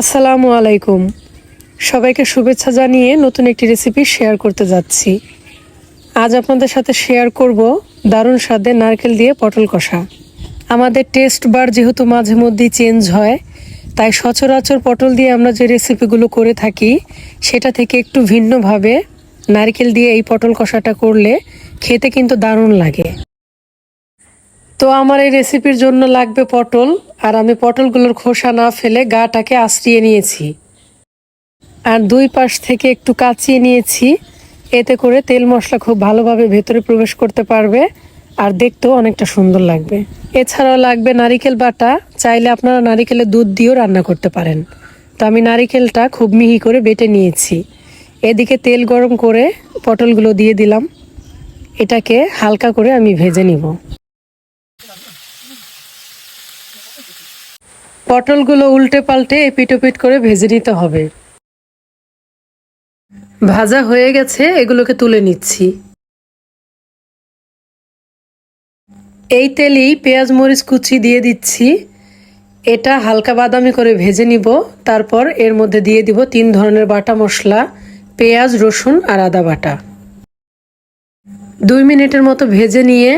আসসালামু আলাইকুম। সবাইকে শুভেচ্ছা জানিয়ে নতুন একটি রেসিপি শেয়ার করতে যাচ্ছি। আজ আপনাদের সাথে শেয়ার করব দারুণ স্বাদে নারকেল দিয়ে পটল কষা। আমাদের টেস্ট বার যেহেতু মাঝে মধ্যেই চেঞ্জ হয়, তাই সচরাচর পটল দিয়ে আমরা যে রেসিপিগুলো করে থাকি, সেটা থেকে একটু ভিন্নভাবে নারকেল দিয়ে এই পটল কষাটা করলে খেতে কিন্তু দারুণ লাগে। তো আমার এই রেসিপির জন্য লাগবে পটল, আর আমি পটলগুলোর খোসা না ফেলে গাটাকে আশ্রিয়ে নিয়েছি। আর দুই পাশ থেকে একটু কাচিয়ে নিয়েছি, এতে করে তেল মশলা খুব ভালোভাবে ভেতরে প্রবেশ করতে পারবে, আর দেখতেও অনেকটা সুন্দর লাগবে। এছাড়াও লাগবে নারিকেল বাটা, চাইলে আপনারা নারিকেলের দুধ দিয়েও রান্না করতে পারেন। তো আমি নারিকেলটা খুব মিহি করে বেটে নিয়েছি। এদিকে তেল গরম করে পটলগুলো দিয়ে দিলাম। এটাকে হালকা করে আমি ভেজে নিব। পটলগুলো উল্টে পাল্টে এপিটোপিট করে ভেজে নিতে হবে। ভাজা হয়ে গেছে, এগুলোকে তুলে নিচ্ছি। এই তেলেই পেঁয়াজ, মরিচ কুচি দিয়ে দিচ্ছি। এটা হালকা বাদামি করে ভেজে নিব। তারপর এর মধ্যে দিয়ে দিব তিন ধরনের বাটা মশলা, পেঁয়াজ, রসুন আর আদা বাটা। দুই মিনিটের মতো ভেজে নিয়ে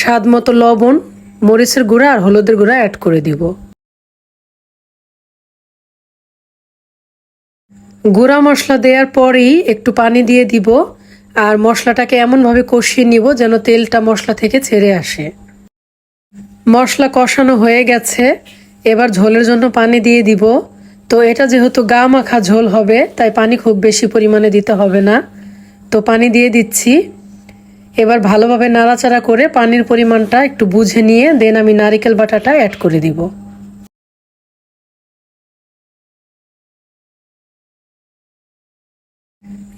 স্বাদ মতো লবণ মরিচের গুঁড়া আর হলুদের গুঁড়া অ্যাড করে দিব। গুঁড়া মশলা দেওয়ার পরেই একটু পানি দিয়ে দিব আর মশলাটাকে এমনভাবে কষিয়ে নিব যেন তেলটা মশলা থেকে ছেড়ে আসে। মশলা কষানো হয়ে গেছে, এবার ঝোলের জন্য পানি দিয়ে দিব। তো এটা যেহেতু গা মাখা ঝোল হবে, তাই পানি খুব বেশি পরিমাণে দিতে হবে না। তো পানি দিয়ে দিচ্ছি। এবার ভালোভাবে নাড়াচাড়া করে পানির পরিমাণটা একটু বুঝে নিয়ে দেন আমি নারিকেল বাটাটা অ্যাড করে দিব।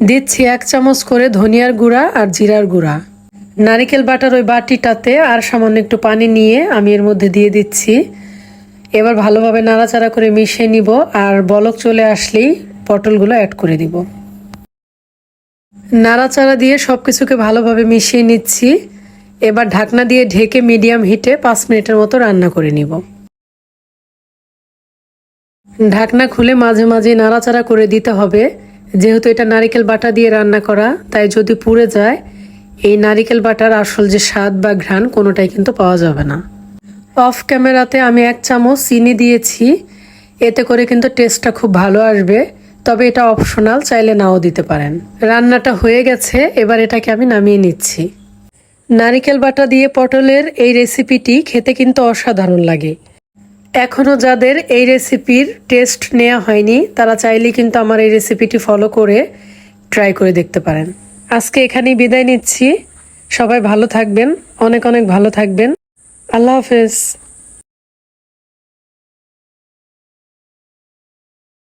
দিচ্ছি এক চামচ করে ধনিয়ার গুঁড়া আর জিরার গুঁড়া। নারিকেল বাটার ওই বাটিটাতে আর সামান্য একটু পানি নিয়ে আমি এর মধ্যে দিয়ে দিচ্ছি। এবার ভালোভাবে নাড়াচাড়া করে মিশিয়ে নিব আর বলক চলে আসলেই পটলগুলো অ্যাড করে দিব। নাড়াচাড়া দিয়ে সব কিছুকে ভালোভাবে মিশিয়ে নিচ্ছি। এবার ঢাকনা দিয়ে ঢেকে মিডিয়াম হিটে পাঁচ মিনিটের মতো রান্না করে নিব। ঢাকনা খুলে মাঝে মাঝে নাড়াচাড়া করে দিতে হবে। যেহেতু এটা নারিকেল বাটা দিয়ে রান্না করা, তাই যদি পুড়ে যায়, এই নারিকেল বাটার আসল যে স্বাদ বা ঘ্রাণ কোনোটাই কিন্তু পাওয়া যাবে না। অফ ক্যামেরাতে আমি এক চামচ চিনি দিয়েছি। এতে করে কিন্তু টেস্টটা খুব ভালো আসবে। তবে এটা অপশনাল চাইলে নাও দিতে পারেন। রান্নাটা হয়ে গেছে, এবার এটাকে আমি নামিয়ে নিচ্ছি। নারিকেল বাটা দিয়ে পটলের এই রেসিপিটি খেতে কিন্তু অসাধারণ লাগে। এখনও যাদের এই রেসিপির টেস্ট নেওয়া হয়নি, তারা চাইলেই কিন্তু আমার এই রেসিপিটি ফলো করে ট্রাই করে দেখতে পারেন। আজকে এখানেই বিদায় নিচ্ছি। সবাই ভালো থাকবেন, অনেক অনেক ভালো থাকবেন। আল্লাহ হাফেজ।